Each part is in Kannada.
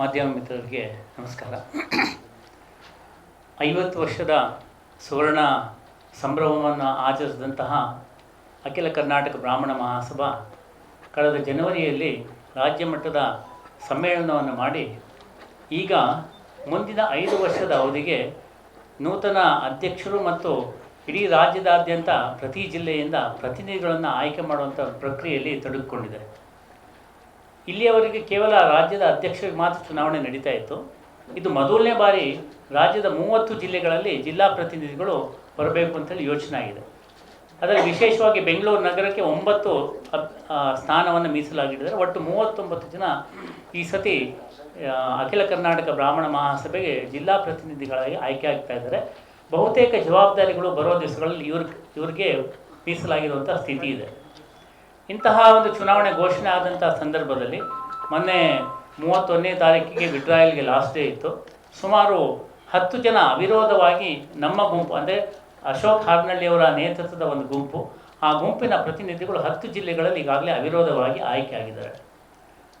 ಮಾಧ್ಯಮ ಮಿತ್ರರಿಗೆ ನಮಸ್ಕಾರ. ಐವತ್ತು ವರ್ಷದ ಸುವರ್ಣ ಸಂಭ್ರಮವನ್ನು ಆಚರಿಸಿದಂತಹ ಅಖಿಲ ಕರ್ನಾಟಕ ಬ್ರಾಹ್ಮಣ ಮಹಾಸಭಾ ಕಳೆದ ಜನವರಿಯಲ್ಲಿ ರಾಜ್ಯ ಮಟ್ಟದ ಸಮ್ಮೇಳನವನ್ನು ಮಾಡಿ, ಈಗ ಮುಂದಿನ ಐದು ವರ್ಷದ ಅವಧಿಗೆ ನೂತನ ಅಧ್ಯಕ್ಷರು ಮತ್ತು ಇಡೀ ರಾಜ್ಯದಾದ್ಯಂತ ಪ್ರತಿ ಜಿಲ್ಲೆಯಿಂದ ಪ್ರತಿನಿಧಿಗಳನ್ನು ಆಯ್ಕೆ ಮಾಡುವಂಥ ಪ್ರಕ್ರಿಯೆಯಲ್ಲಿ ತೊಡಗಿಕೊಂಡಿದೆ ಇಲ್ಲಿಯವರೆಗೆ ಕೇವಲ ರಾಜ್ಯದ ಅಧ್ಯಕ್ಷರಿಗೆ ಮಾತ್ರ ಚುನಾವಣೆ ನಡೀತಾ ಇತ್ತು. ಇದು ಮೊದಲನೇ ಬಾರಿ ರಾಜ್ಯದ ಮೂವತ್ತು ಜಿಲ್ಲೆಗಳಲ್ಲಿ ಜಿಲ್ಲಾ ಪ್ರತಿನಿಧಿಗಳು ಬರಬೇಕು ಅಂತೇಳಿ ಯೋಚನೆ ಆಗಿದೆ. ಅದರಲ್ಲಿ ವಿಶೇಷವಾಗಿ ಬೆಂಗಳೂರು ನಗರಕ್ಕೆ ಒಂಬತ್ತು ಸ್ಥಾನವನ್ನು ಮೀಸಲಾಗಿಟ್ಟಿದ್ದಾರೆ ಒಟ್ಟು ಮೂವತ್ತೊಂಬತ್ತು ಜನ ಈ ಸತಿ ಅಖಿಲ ಕರ್ನಾಟಕ ಬ್ರಾಹ್ಮಣ ಮಹಾಸಭೆಗೆ ಜಿಲ್ಲಾ ಪ್ರತಿನಿಧಿಗಳಾಗಿ ಆಯ್ಕೆ ಆಗ್ತಾ ಇದ್ದಾರೆ. ಬಹುತೇಕ ಜವಾಬ್ದಾರಿಗಳು ಬರೋ ದಿವಸಗಳಲ್ಲಿ ಇವ್ರಿಗೆ ಇವ್ರಿಗೆ ಮೀಸಲಾಗಿರುವಂಥ ಸ್ಥಿತಿ ಇದೆ. ಇಂತಹ ಒಂದು ಚುನಾವಣೆ ಘೋಷಣೆ ಆದಂಥ ಸಂದರ್ಭದಲ್ಲಿ ಮೊನ್ನೆ ಮೂವತ್ತೊಂದನೇ ತಾರೀಕಿಗೆ ವಿಡ್ರಾಯಲ್ಗೆ ಲಾಸ್ಟ್ ಡೇ ಇತ್ತು. ಸುಮಾರು ಹತ್ತು ಜನ ಅವಿರೋಧವಾಗಿ ನಮ್ಮ ಗುಂಪು, ಅಂದರೆ ಅಶೋಕ್ ಹಾರ್ನಳ್ಳಿಯವರ ನೇತೃತ್ವದ ಒಂದು ಗುಂಪು, ಆ ಗುಂಪಿನ ಪ್ರತಿನಿಧಿಗಳು ಹತ್ತು ಜಿಲ್ಲೆಗಳಲ್ಲಿ ಈಗಾಗಲೇ ಅವಿರೋಧವಾಗಿ ಆಯ್ಕೆಯಾಗಿದ್ದಾರೆ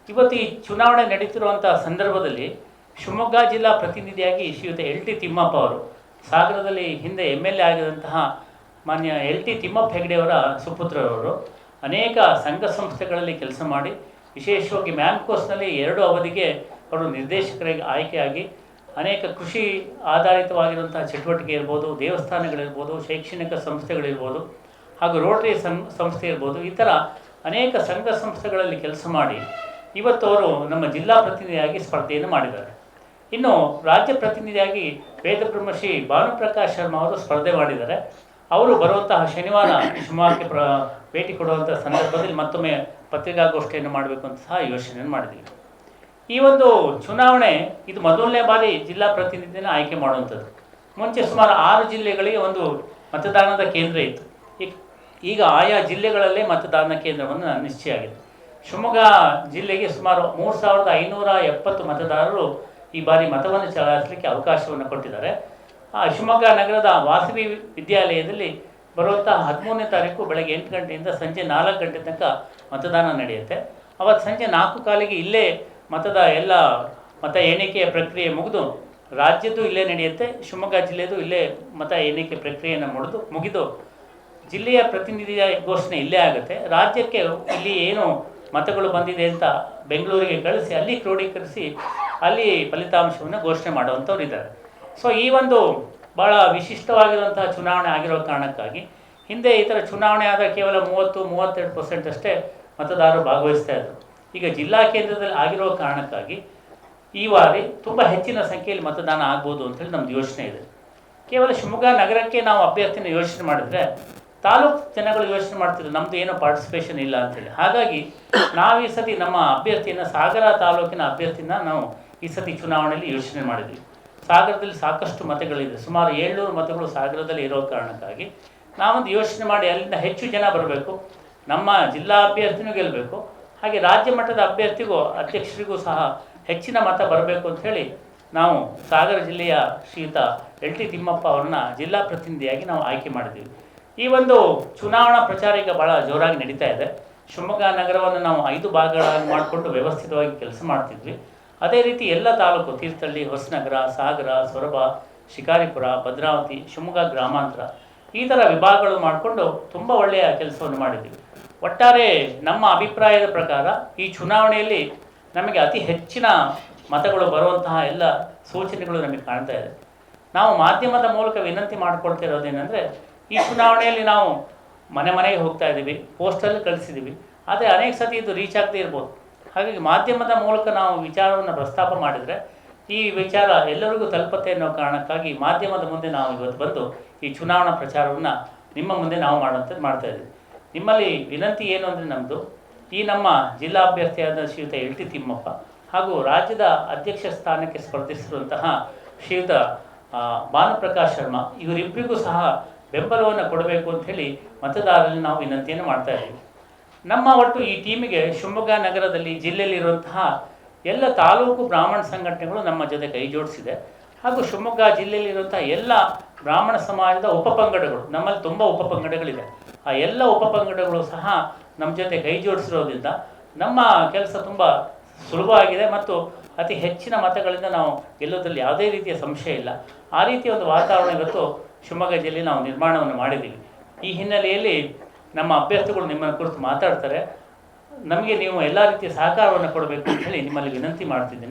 ಇವತ್ತು ಈ ಚುನಾವಣೆ ನಡೀತಿರುವಂಥ ಸಂದರ್ಭದಲ್ಲಿ ಶಿವಮೊಗ್ಗ ಜಿಲ್ಲಾ ಪ್ರತಿನಿಧಿಯಾಗಿ ಶ್ರೀಯುತ ಎಲ್ ಟಿ ತಿಮ್ಮಪ್ಪ ಅವರು, ಸಾಗರದಲ್ಲಿ ಹಿಂದೆ ಎಂ ಎಲ್ ಎ ಆಗಿದಂತಹ ಮಾನ್ಯ ಎಲ್ ಟಿ ತಿಮ್ಮಪ್ಪ ಹೆಗಡೆಯವರ ಸುಪುತ್ರರವರು ಅನೇಕ ಸಂಘ ಸಂಸ್ಥೆಗಳಲ್ಲಿ ಕೆಲಸ ಮಾಡಿ, ವಿಶೇಷವಾಗಿ ಮ್ಯಾಂಕೋಸ್ನಲ್ಲಿ ಎರಡು ಅವಧಿಗೆ ಅವರು ನಿರ್ದೇಶಕರಾಗಿ ಆಯ್ಕೆಯಾಗಿ ಅನೇಕ ಕೃಷಿ ಆಧಾರಿತವಾಗಿರುವಂತಹ ಚಟುವಟಿಕೆ ಇರ್ಬೋದು, ದೇವಸ್ಥಾನಗಳಿರ್ಬೋದು, ಶೈಕ್ಷಣಿಕ ಸಂಸ್ಥೆಗಳಿರ್ಬೋದು ಹಾಗೂ ರೋಟರಿ ಸಂಸ್ಥೆ ಇರ್ಬೋದು, ಈ ಥರ ಅನೇಕ ಸಂಘ ಸಂಸ್ಥೆಗಳಲ್ಲಿ ಕೆಲಸ ಮಾಡಿ ಇವತ್ತು ಅವರು ನಮ್ಮ ಜಿಲ್ಲಾ ಪ್ರತಿನಿಧಿಯಾಗಿ ಸ್ಪರ್ಧೆಯನ್ನು ಮಾಡಿದ್ದಾರೆ. ಇನ್ನು ರಾಜ್ಯ ಪ್ರತಿನಿಧಿಯಾಗಿ ವೇದ ಬ್ರಹ್ಮಶ್ರೀ ಭಾನುಪ್ರಕಾಶ್ ಶರ್ಮಾ ಅವರು ಸ್ಪರ್ಧೆ ಮಾಡಿದ್ದಾರೆ. ಅವರು ಬರುವಂತಹ ಶನಿವಾರ ಶಿವಮೊಗ್ಗಕ್ಕೆ ಪ್ರ, ಭೇಟಿ ಕೊಡುವಂಥ ಸಂದರ್ಭದಲ್ಲಿ ಮತ್ತೊಮ್ಮೆ ಪತ್ರಿಕಾಗೋಷ್ಠಿಯನ್ನು ಮಾಡಬೇಕು ಅಂತ ಸಹ ಯೋಚನೆಯನ್ನು ಮಾಡಿದ್ವಿ ಈ ಒಂದು ಚುನಾವಣೆ, ಇದು ಮೊದಲನೇ ಬಾರಿ ಜಿಲ್ಲಾ ಪ್ರತಿನಿಧಿನ ಆಯ್ಕೆ ಮಾಡುವಂಥದ್ದು. ಮುಂಚೆ ಸುಮಾರು ಆರು ಜಿಲ್ಲೆಗಳಿಗೆ ಒಂದು ಮತದಾನದ ಕೇಂದ್ರ ಇತ್ತು. ಈಗ ಆಯಾ ಜಿಲ್ಲೆಗಳಲ್ಲೇ ಮತದಾನ ಕೇಂದ್ರವನ್ನು ನಿಶ್ಚಯ ಆಗಿದೆ ಶಿವಮೊಗ್ಗ ಜಿಲ್ಲೆಗೆ ಸುಮಾರು ಮೂರು ಸಾವಿರದ ಐನೂರ ಎಪ್ಪತ್ತು ಮತದಾರರು ಈ ಬಾರಿ ಮತವನ್ನು ಚಲಾಯಿಸಲಿಕ್ಕೆ ಅವಕಾಶವನ್ನು ಕೊಟ್ಟಿದ್ದಾರೆ. ಆ ಶಿವಮೊಗ್ಗ ನಗರದ ವಾಸವಿ ವಿದ್ಯಾಲಯದಲ್ಲಿ ಬರುವಂಥ ಹದಿಮೂರನೇ ತಾರೀಕು ಬೆಳಗ್ಗೆ ಎಂಟು ಗಂಟೆಯಿಂದ ಸಂಜೆ ನಾಲ್ಕು ಗಂಟೆ ತನಕ ಮತದಾನ ನಡೆಯುತ್ತೆ. ಅವತ್ತು ಸಂಜೆ ನಾಲ್ಕು ಕಾಲಿಗೆ ಇಲ್ಲೇ ಮತದ ಎಲ್ಲ ಮತ ಎಣಿಕೆಯ ಪ್ರಕ್ರಿಯೆ ಮುಗಿದು ರಾಜ್ಯದ್ದು ಇಲ್ಲೇ ನಡೆಯುತ್ತೆ, ಶಿವಮೊಗ್ಗ ಜಿಲ್ಲೆಯದು ಇಲ್ಲೇ ಮತ ಎಣಿಕೆ ಪ್ರಕ್ರಿಯೆಯನ್ನು ಮುಡಿದು ಮುಗಿದು ಜಿಲ್ಲೆಯ ಪ್ರತಿನಿಧಿಯ ಘೋಷಣೆ ಇಲ್ಲೇ ಆಗುತ್ತೆ. ರಾಜ್ಯಕ್ಕೆ ಇಲ್ಲಿ ಏನು ಮತಗಳು ಬಂದಿದೆ ಅಂತ ಬೆಂಗಳೂರಿಗೆ ಕಳಿಸಿ, ಅಲ್ಲಿ ಕ್ರೋಢೀಕರಿಸಿ ಅಲ್ಲಿ ಫಲಿತಾಂಶವನ್ನು ಘೋಷಣೆ ಮಾಡುವಂಥವ್ರು ಇದ್ದಾರೆ. ಸೊ ಈ ಒಂದು ಭಾಳ ವಿಶಿಷ್ಟವಾಗಿರುವಂತಹ ಚುನಾವಣೆ ಆಗಿರೋ ಕಾರಣಕ್ಕಾಗಿ ಹಿಂದೆ ಈ ಥರ ಚುನಾವಣೆ ಆದರೆ ಕೇವಲ ಮೂವತ್ತು, ಮೂವತ್ತೆರಡು ಪರ್ಸೆಂಟ್ ಅಷ್ಟೇ ಮತದಾರರು ಭಾಗವಹಿಸ್ತಾ ಇದ್ದರು ಈಗ ಜಿಲ್ಲಾ ಕೇಂದ್ರದಲ್ಲಿ ಆಗಿರೋ ಕಾರಣಕ್ಕಾಗಿ ಈ ಬಾರಿ ತುಂಬ ಹೆಚ್ಚಿನ ಸಂಖ್ಯೆಯಲ್ಲಿ ಮತದಾನ ಆಗ್ಬೋದು ಅಂತೇಳಿ ನಮ್ದು ಯೋಚನೆ ಇದೆ. ಕೇವಲ ಶಿವಮೊಗ್ಗ ನಗರಕ್ಕೆ ನಾವು ಅಭ್ಯರ್ಥಿನ ಯೋಚನೆ ಮಾಡಿದ್ರೆ ತಾಲೂಕು ಜನಗಳು ಯೋಚನೆ ಮಾಡ್ತಿದ್ರು ನಮ್ಮದು ಏನೋ ಪಾರ್ಟಿಸಿಪೇಷನ್ ಇಲ್ಲ ಅಂತೇಳಿ. ಹಾಗಾಗಿ ನಾವು ಈ ಸತಿ ನಮ್ಮ ಅಭ್ಯರ್ಥಿಯನ್ನು ಸಾಗರ ತಾಲೂಕಿನ ಅಭ್ಯರ್ಥಿನ ನಾವು ಈ ಸತಿ ಚುನಾವಣೆಯಲ್ಲಿ ಯೋಚನೆ ಮಾಡಿದ್ವಿ. ಸಾಗರದಲ್ಲಿ ಸಾಕಷ್ಟು ಮತಗಳಿದೆ. ಸುಮಾರು ಏಳ್ನೂರು ಮತಗಳು ಸಾಗರದಲ್ಲಿ ಇರೋ ಕಾರಣಕ್ಕಾಗಿ ನಾವೊಂದು ಯೋಚನೆ ಮಾಡಿ ಅಲ್ಲಿಂದ ಹೆಚ್ಚು ಜನ ಬರಬೇಕು. ನಮ್ಮ ಜಿಲ್ಲಾ ಅಭ್ಯರ್ಥಿನೂ ಗೆಲ್ಲಬೇಕು. ಹಾಗೆ ರಾಜ್ಯ ಮಟ್ಟದ ಅಭ್ಯರ್ಥಿಗೂ, ಅಧ್ಯಕ್ಷರಿಗೂ ಸಹ ಹೆಚ್ಚಿನ ಮತ ಬರಬೇಕು ಅಂತ ಹೇಳಿ ನಾವು ಸಾಗರ ಜಿಲ್ಲೆಯ ಶ್ರೀಯುತ ಎಲ್ ಟಿ ತಿಮ್ಮಪ್ಪ ಅವರನ್ನ ಜಿಲ್ಲಾ ಪ್ರತಿನಿಧಿಯಾಗಿ ನಾವು ಆಯ್ಕೆ ಮಾಡಿದ್ದೀವಿ. ಈ ಒಂದು ಚುನಾವಣಾ ಪ್ರಚಾರ ಈಗ ಭಾಳ ಜೋರಾಗಿ ನಡೀತಾ ಇದೆ. ಶಿವಮೊಗ್ಗ ನಗರವನ್ನು ನಾವು ಐದು ಭಾಗಗಳಾಗಿ ಮಾಡಿಕೊಂಡು ವ್ಯವಸ್ಥಿತವಾಗಿ ಕೆಲಸ ಮಾಡ್ತಿದ್ವಿ. ಅದೇ ರೀತಿ ಎಲ್ಲ ತಾಲೂಕು, ತೀರ್ಥಹಳ್ಳಿ, ಹೊಸನಗರ, ಸಾಗರ, ಸೊರಬ, ಶಿಕಾರಿಪುರ, ಭದ್ರಾವತಿ, ಶಿವಮೊಗ್ಗ ಗ್ರಾಮಾಂತರ ಈ ಥರ ವಿಭಾಗಗಳು ಮಾಡಿಕೊಂಡು ತುಂಬ ಒಳ್ಳೆಯ ಕೆಲಸವನ್ನು ಮಾಡಿದ್ದೀವಿ. ಒಟ್ಟಾರೆ ನಮ್ಮ ಅಭಿಪ್ರಾಯದ ಪ್ರಕಾರ ಈ ಚುನಾವಣೆಯಲ್ಲಿ ನಮಗೆ ಅತಿ ಹೆಚ್ಚಿನ ಮತಗಳು ಬರುವಂತಹ ಎಲ್ಲ ಸೂಚನೆಗಳು ನಮಗೆ ಕಾಣ್ತಾ ಇದೆ. ನಾವು ಮಾಧ್ಯಮದ ಮೂಲಕ ವಿನಂತಿ ಮಾಡಿಕೊಳ್ತಿರೋದೇನೆಂದರೆ ಈ ಚುನಾವಣೆಯಲ್ಲಿ ನಾವು ಮನೆ ಮನೆಗೆ ಹೋಗ್ತಾ ಇದ್ದೀವಿ, ಪೋಸ್ಟಲ್ಲಿ ಕಳಿಸಿದ್ದೀವಿ. ಆದರೆ ಅನೇಕ ಸತಿ ಇದು ರೀಚ್ ಆಗದೇ ಇರ್ಬೋದು. ಹಾಗಾಗಿ ಮಾಧ್ಯಮದ ಮೂಲಕ ನಾವು ವಿಚಾರವನ್ನು ಪ್ರಸ್ತಾಪ ಮಾಡಿದರೆ ಈ ವಿಚಾರ ಎಲ್ಲರಿಗೂ ತಲುಪತ್ತೆ ಅನ್ನೋ ಕಾರಣಕ್ಕಾಗಿ ಮಾಧ್ಯಮದ ಮುಂದೆ ನಾವು ಇವತ್ತು ಬಂದು ಈ ಚುನಾವಣಾ ಪ್ರಚಾರವನ್ನು ನಿಮ್ಮ ಮುಂದೆ ನಾವು ಮಾಡುವಂಥದ್ದು ಮಾಡ್ತಾ ಇದ್ದೀವಿ. ನಿಮ್ಮಲ್ಲಿ ವಿನಂತಿ ಏನು ಅಂದರೆ ನಮ್ಮದು ಈ ನಮ್ಮ ಜಿಲ್ಲಾ ಅಭ್ಯರ್ಥಿಯಾದ ಶ್ರೀಯುತ ಎಲ್ ಟಿ ತಿಮ್ಮಪ್ಪ ಹಾಗೂ ರಾಜ್ಯದ ಅಧ್ಯಕ್ಷ ಸ್ಥಾನಕ್ಕೆ ಸ್ಪರ್ಧಿಸಿರುವಂತಹ ಶ್ರೀಯುತ ಭಾನುಪ್ರಕಾಶ್ ಶರ್ಮಾ ಇವರಿಬ್ಬರಿಗೂ ಸಹ ಬೆಂಬಲವನ್ನು ಕೊಡಬೇಕು ಅಂತ ಹೇಳಿ ಮತದಾರರಲ್ಲಿ ನಾವು ವಿನಂತಿಯನ್ನು ಮಾಡ್ತಾ ಇದ್ದೀವಿ. ನಮ್ಮ ಒಟ್ಟು ಈ ಟೀಮಿಗೆ ಶಿವಮೊಗ್ಗ ನಗರದಲ್ಲಿ ಜಿಲ್ಲೆಯಲ್ಲಿರುವಂತಹ ಎಲ್ಲ ತಾಲೂಕು ಬ್ರಾಹ್ಮಣ ಸಂಘಟನೆಗಳು ನಮ್ಮ ಜೊತೆ ಕೈ ಜೋಡಿಸಿದೆ. ಹಾಗೂ ಶಿವಮೊಗ್ಗ ಜಿಲ್ಲೆಯಲ್ಲಿರುವಂತಹ ಎಲ್ಲ ಬ್ರಾಹ್ಮಣ ಸಮಾಜದ ಉಪಪಂಗಡಗಳು ನಮ್ಮಲ್ಲಿ ತುಂಬ ಉಪಪಂಗಡಗಳಿದೆ ಆ ಎಲ್ಲ ಉಪಪಂಗಡಗಳು ಸಹ ನಮ್ಮ ಜೊತೆ ಕೈ ಜೋಡಿಸಿರೋದ್ರಿಂದ ನಮ್ಮ ಕೆಲಸ ತುಂಬ ಸುಲಭ ಆಗಿದೆ ಮತ್ತು ಅತಿ ಹೆಚ್ಚಿನ ಮತಗಳಿಂದ ನಾವು ಗೆಲ್ಲೋದ್ರಲ್ಲಿ ಯಾವುದೇ ರೀತಿಯ ಸಂಶಯ ಇಲ್ಲ. ಆ ರೀತಿಯ ಒಂದು ವಾತಾವರಣ ಇವತ್ತು ಶಿವಮೊಗ್ಗ ಜಿಲ್ಲೆಯಲ್ಲಿ ನಾವು ನಿರ್ಮಾಣವನ್ನು ಮಾಡಿದ್ದೀವಿ. ಈ ಹಿನ್ನೆಲೆಯಲ್ಲಿ ನಮ್ಮ ಅಭ್ಯರ್ಥಿಗಳು ನಿಮ್ಮ ಕುರಿತು ಮಾತಾಡ್ತಾರೆ. ನಮಗೆ ನೀವು ಎಲ್ಲ ರೀತಿಯ ಸಹಕಾರವನ್ನು ಕೊಡಬೇಕು ಅಂತ ಹೇಳಿ ನಿಮ್ಮಲ್ಲಿ ವಿನಂತಿ ಮಾಡ್ತಿದ್ದೀನಿ.